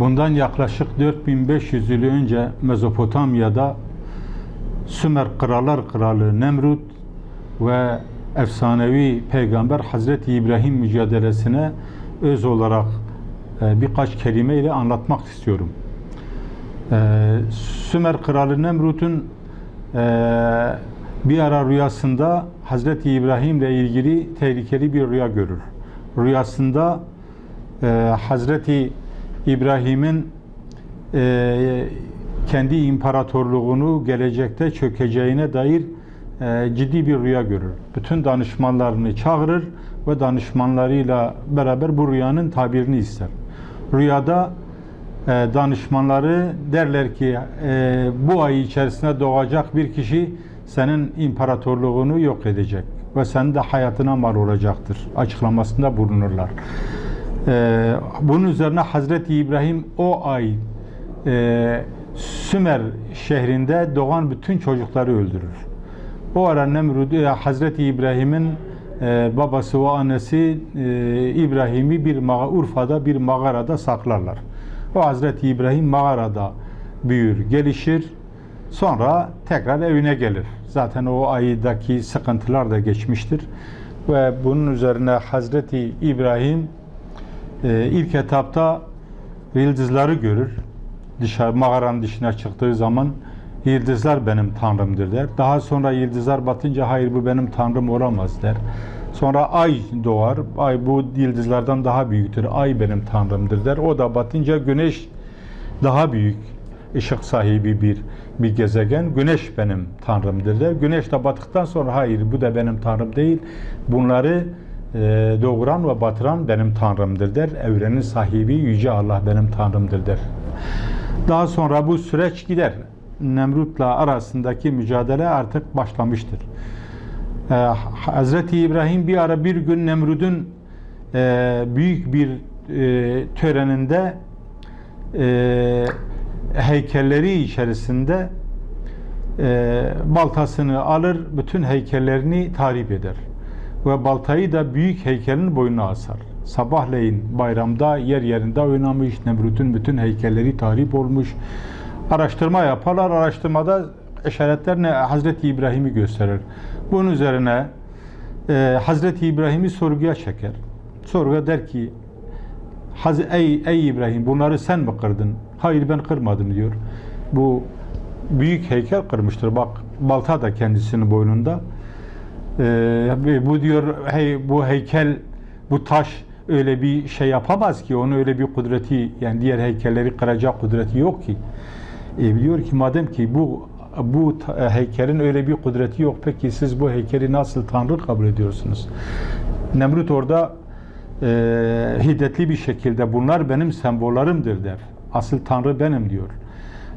Bundan yaklaşık 4500 yıl önce Mezopotamya'da Sümer Krallar Kralı Nemrut ve efsanevi peygamber Hazreti İbrahim mücadelesine öz olarak e, birkaç kelime ile anlatmak istiyorum. E, Sümer Kralı Nemrut'un e, bir ara rüyasında Hazreti İbrahim ile ilgili tehlikeli bir rüya görür. Rüyasında Hazreti İbrahim'in e, kendi imparatorluğunu gelecekte çökeceğine dair e, ciddi bir rüya görür. Bütün danışmanlarını çağırır ve danışmanlarıyla beraber bu rüyanın tabirini ister. Rüyada e, danışmanları derler ki e, bu ay içerisinde doğacak bir kişi senin imparatorluğunu yok edecek ve senin de hayatına mal olacaktır açıklamasında bulunurlar. Ee, bunun üzerine Hazreti İbrahim o ay e, Sümer şehrinde doğan bütün çocukları öldürür. O ara Nemrut, e, Hazreti İbrahim'in e, babası ve annesi e, İbrahim'i bir maga, Urfa'da bir mağarada saklarlar. O Hazreti İbrahim mağarada büyür, gelişir. Sonra tekrar evine gelir. Zaten o aydaki sıkıntılar da geçmiştir. Ve bunun üzerine Hazreti İbrahim e, ilk etapta yıldızları görür. Dışarı mağaranın dışına çıktığı zaman yıldızlar benim tanrımdır der. Daha sonra yıldızlar batınca hayır bu benim tanrım olamaz der. Sonra ay doğar. Ay bu yıldızlardan daha büyüktür. Ay benim tanrımdır der. O da batınca güneş daha büyük ışık sahibi bir bir gezegen. Güneş benim tanrımdır der. Güneş de battıktan sonra hayır bu da benim tanrım değil. Bunları doğuran ve batıran benim tanrımdır der. Evrenin sahibi yüce Allah benim tanrımdır der. Daha sonra bu süreç gider. Nemrut'la arasındaki mücadele artık başlamıştır. Ee, Hazreti İbrahim bir ara bir gün Nemrut'un e, büyük bir e, töreninde e, heykelleri içerisinde e, baltasını alır, bütün heykellerini tahrip eder. Ve baltayı da büyük heykelin boynuna asar. Sabahleyin bayramda yer yerinde oynamış, Nemrut'un bütün heykelleri tahrip olmuş. Araştırma yaparlar, araştırmada işaretler ne? Hazreti İbrahim'i gösterir. Bunun üzerine e, Hazreti İbrahim'i sorguya çeker. Sorguya der ki, Haz ey, ey İbrahim bunları sen mi kırdın? Hayır ben kırmadım diyor. Bu büyük heykel kırmıştır. Bak balta da kendisinin boynunda. Ee, bu diyor hey bu heykel bu taş öyle bir şey yapamaz ki onun öyle bir kudreti yani diğer heykelleri kıracak kudreti yok ki. E, diyor ki madem ki bu bu heykelin öyle bir kudreti yok peki siz bu heykeli nasıl tanrı kabul ediyorsunuz? Nemrut orada e, hiddetli bir şekilde bunlar benim sembollerimdir der. Asıl tanrı benim diyor.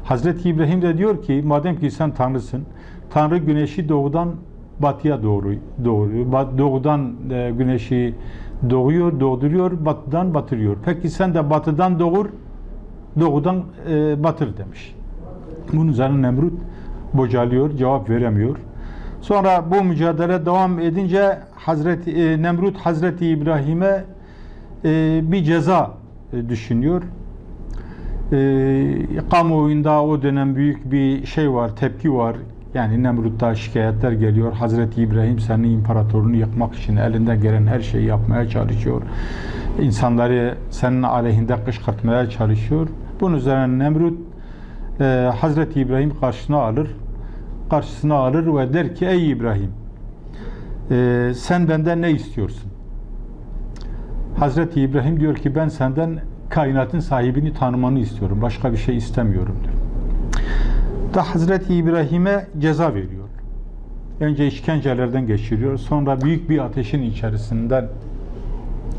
Hazreti İbrahim de diyor ki madem ki sen tanrısın tanrı güneşi doğudan batıya doğru doğuruyor. Doğudan e, güneşi doğuyor, doğduruyor, batıdan batırıyor. Peki sen de batıdan doğur, doğudan e, batır demiş. Bunun üzerine Nemrut bocalıyor, cevap veremiyor. Sonra bu mücadele devam edince Hazreti e, Nemrut Hazreti İbrahim'e e, bir ceza e, düşünüyor. E, kamuoyunda o dönem büyük bir şey var, tepki var. Yani Nemrut'ta şikayetler geliyor. Hazreti İbrahim senin imparatorluğunu yıkmak için elinden gelen her şeyi yapmaya çalışıyor. İnsanları senin aleyhinde kışkırtmaya çalışıyor. Bunun üzerine Nemrut e, Hazreti İbrahim karşısına alır. Karşısına alır ve der ki ey İbrahim e, sen benden ne istiyorsun? Hazreti İbrahim diyor ki ben senden kainatın sahibini tanımanı istiyorum. Başka bir şey istemiyorum diyor. Da Hazreti İbrahim'e ceza veriyor. Önce işkencelerden geçiriyor. Sonra büyük bir ateşin içerisinden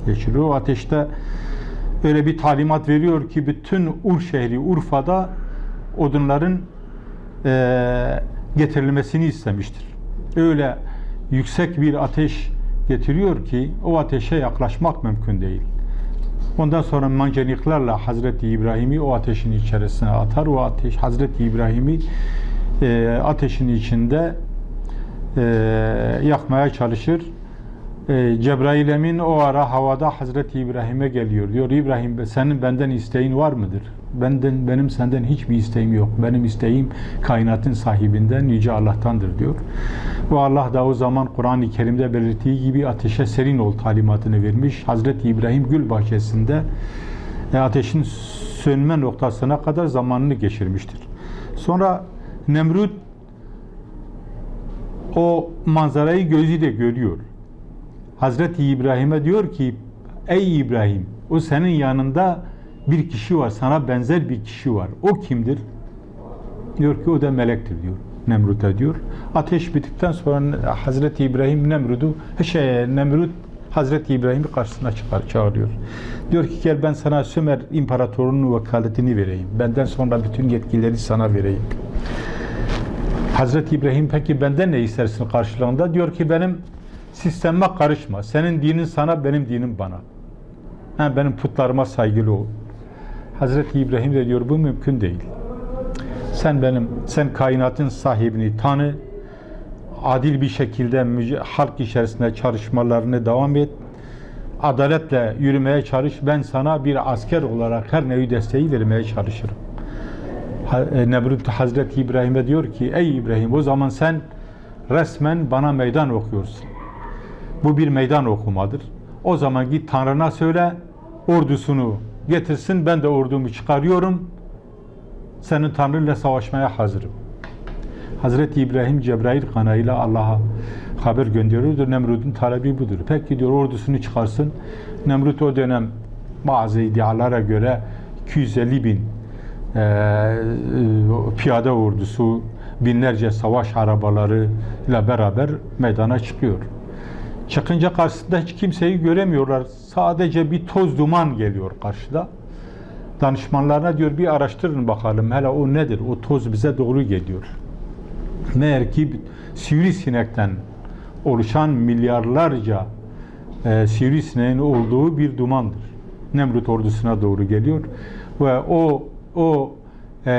geçiriyor. O ateşte öyle bir talimat veriyor ki bütün Ur şehri Urfa'da odunların e, getirilmesini istemiştir. Öyle yüksek bir ateş getiriyor ki o ateşe yaklaşmak mümkün değil. Ondan sonra manceniklerle Hazreti İbrahim'i o ateşin içerisine atar. O ateş Hazreti İbrahim'i e, ateşin içinde e, yakmaya çalışır. E, Cebrail Emin o ara havada Hazreti İbrahim'e geliyor. Diyor İbrahim senin benden isteğin var mıdır? Benden benim senden hiçbir isteğim yok. Benim isteğim kainatın sahibinden yüce Allah'tandır diyor. Bu Allah da o zaman Kur'an-ı Kerim'de belirttiği gibi ateşe serin ol talimatını vermiş. Hazreti İbrahim gül bahçesinde e, ateşin sönme noktasına kadar zamanını geçirmiştir. Sonra Nemrut o manzarayı gözüyle görüyor. Hazreti İbrahim'e diyor ki ey İbrahim o senin yanında bir kişi var sana benzer bir kişi var. O kimdir? Diyor ki o da melektir diyor. Nemrut'a diyor. Ateş bittikten sonra Hazreti İbrahim Nemrut'u şey Nemrut Hazreti İbrahim'i karşısına çıkar, çağırıyor. Diyor ki gel ben sana Sümer İmparatorluğu'nun vekaletini vereyim. Benden sonra bütün yetkileri sana vereyim. Hazreti İbrahim peki benden ne istersin karşılığında? Diyor ki benim sistemime karışma. Senin dinin sana, benim dinim bana. Ha, benim putlarıma saygılı ol. Hazreti İbrahim de diyor bu mümkün değil. Sen benim, sen kainatın sahibini tanı, adil bir şekilde halk içerisinde çalışmalarını devam et. Adaletle yürümeye çalış. Ben sana bir asker olarak her nevi desteği vermeye çalışırım. E, Nemrut Hazreti İbrahim'e diyor ki ey İbrahim o zaman sen resmen bana meydan okuyorsun. Bu bir meydan okumadır. O zaman git Tanrı'na söyle ordusunu getirsin ben de ordumu çıkarıyorum. Senin Tanrı'yla savaşmaya hazırım. Hazreti İbrahim Cebrail kanalıyla Allah'a haber gönderiyordur. Nemrut'un talebi budur. Peki diyor ordusunu çıkarsın. Nemrut o dönem bazı iddialara göre 250 bin e, piyade ordusu, binlerce savaş arabaları ile beraber meydana çıkıyor. Çıkınca karşısında hiç kimseyi göremiyorlar. Sadece bir toz duman geliyor karşıda. Danışmanlarına diyor bir araştırın bakalım hele o nedir? O toz bize doğru geliyor. Meğer ki sivrisinekten oluşan milyarlarca e, sivrisineğin olduğu bir dumandır. Nemrut ordusuna doğru geliyor ve o o e,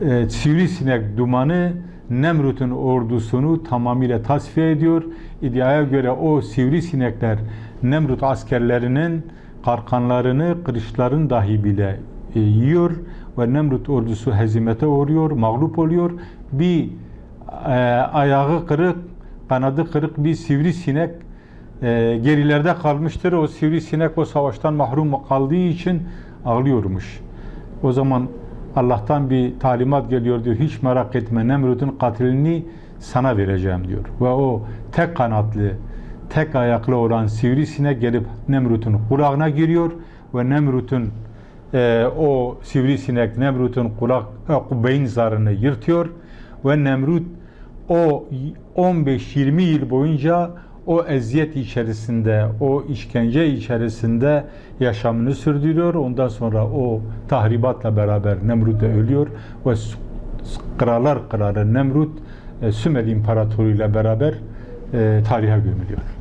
e, sivrisinek dumanı Nemrut'un ordusunu tamamıyla tasfiye ediyor. İddiaya göre o sivrisinekler Nemrut askerlerinin karkanlarını, kılıçların dahi bile e, yiyor ve Nemrut ordusu hezimete uğruyor, mağlup oluyor. Bir e, ayağı kırık, kanadı kırık bir sivrisinek e, gerilerde kalmıştır. O sivrisinek o savaştan mahrum kaldığı için ağlıyormuş. O zaman Allah'tan bir talimat geliyor diyor. Hiç merak etme Nemrut'un katilini sana vereceğim diyor. Ve o tek kanatlı, tek ayaklı olan sivrisinek gelip Nemrut'un kulağına giriyor ve Nemrut'un e, o sivrisinek Nemrut'un kulak e, beyin zarını yırtıyor ve Nemrut o 15-20 yıl boyunca o eziyet içerisinde, o işkence içerisinde yaşamını sürdürüyor. Ondan sonra o tahribatla beraber Nemrut ölüyor ve krallar kralı Nemrut e, Sümer İmparatoru ile beraber e, tarihe gömülüyor.